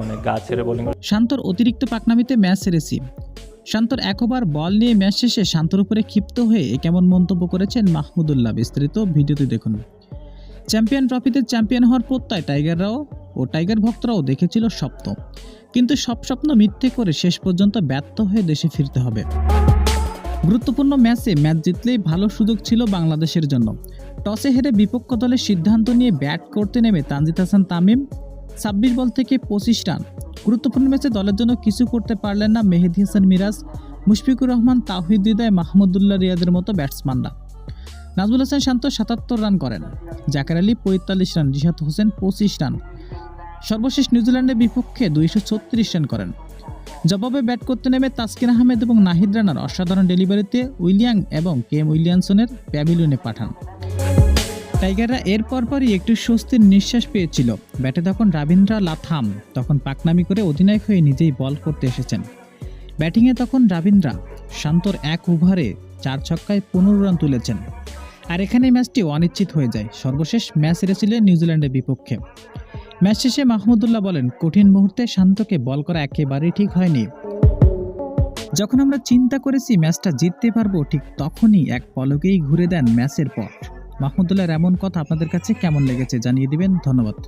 মানে গা ছেড়ে বোলিং শান্তর অতিরিক্ত পাকনামিতে ম্যাচ হেরেছি শান্তর একবার বল নিয়ে ম্যাচ শেষে শান্তর উপরে ক্ষিপ্ত হয়ে কেমন মন্তব্য করেছেন মাহমুদুল্লাহ, বিস্তারিত ভিডিওতে দেখুন। চ্যাম্পিয়ন ট্রফিতে চ্যাম্পিয়ন হওয়ার প্রত্যয় টাইগাররাও ও টাইগার ভক্তরাও দেখেছিল স্বপ্ন। কিন্তু সব স্বপ্ন মিথ্যে করে শেষ পর্যন্ত ব্যর্থ হয়ে দেশে ফিরতে হবে। গুরুত্বপূর্ণ ম্যাচে ম্যাচ জিতলেই ভালো সুযোগ ছিল বাংলাদেশের জন্য। টসে হেরে বিপক্ষ দলের সিদ্ধান্ত নিয়ে ব্যাট করতে নেমে তানজিদ হাসান তামিম ছাব্বিশ বল থেকে পঁচিশ রান। গুরুত্বপূর্ণ ম্যাচে দলের জন্য কিছু করতে পারলেন না মেহেদি হাসান মিরাজ, মুশফিকুর রহমান তাহিদ হৃদয়, মাহমুদুল্লাহ রিয়াদের মতো ব্যাটসম্যানরা। নাজমুল হাসান শান্ত সাতাত্তর রান করেন। জাকের আলী পঁয়তাল্লিশ রান, জিহাদ হোসেন পঁচিশ রান। সর্বশেষ নিউজিল্যান্ডের বিপক্ষে দুইশো ছত্রিশ রান করেন। জবাবে ব্যাট করতে নেমে তাসকিন আহমেদ এবং নাহিদ রানার অসাধারণ ডেলিভারিতে উইলিয়াং এবং কে এম উইলিয়ামসনের প্যাভিলিয়নে পাঠান। টাইগাররা এর পরপরই একটু স্বস্তির নিঃশ্বাস পেয়েছিল। ব্যাটে তখন রাবীন্দ্রা লাথাম, তখন পাকনামি করে অধিনায়ক হয়ে নিজেই বল করতে এসেছেন। ব্যাটিংয়ে তখন রাবীন্দ্রা, শান্তর এক ওভারে চার ছক্কায় পনেরো রান তুলেছেন। আর এখানে ম্যাচটি অনিশ্চিত হয়ে যায়। সর্বশেষ ম্যাচ হেরেছিলেন নিউজিল্যান্ডের বিপক্ষে। ম্যাচ শেষে মাহমুদুল্লাহ বলেন, কঠিন মুহূর্তে শান্তকে বল করা একেবারেই ঠিক হয়নি। যখন আমরা চিন্তা করেছি ম্যাচটা জিততে পারব, ঠিক তখনই এক পলকেই ঘুরে দেন ম্যাচের পট মাহমুদুল্লাহর এমন কথা আপনাদের কাছে কেমন লেগেছে জানিয়ে দিবেন ধন্যবাদ।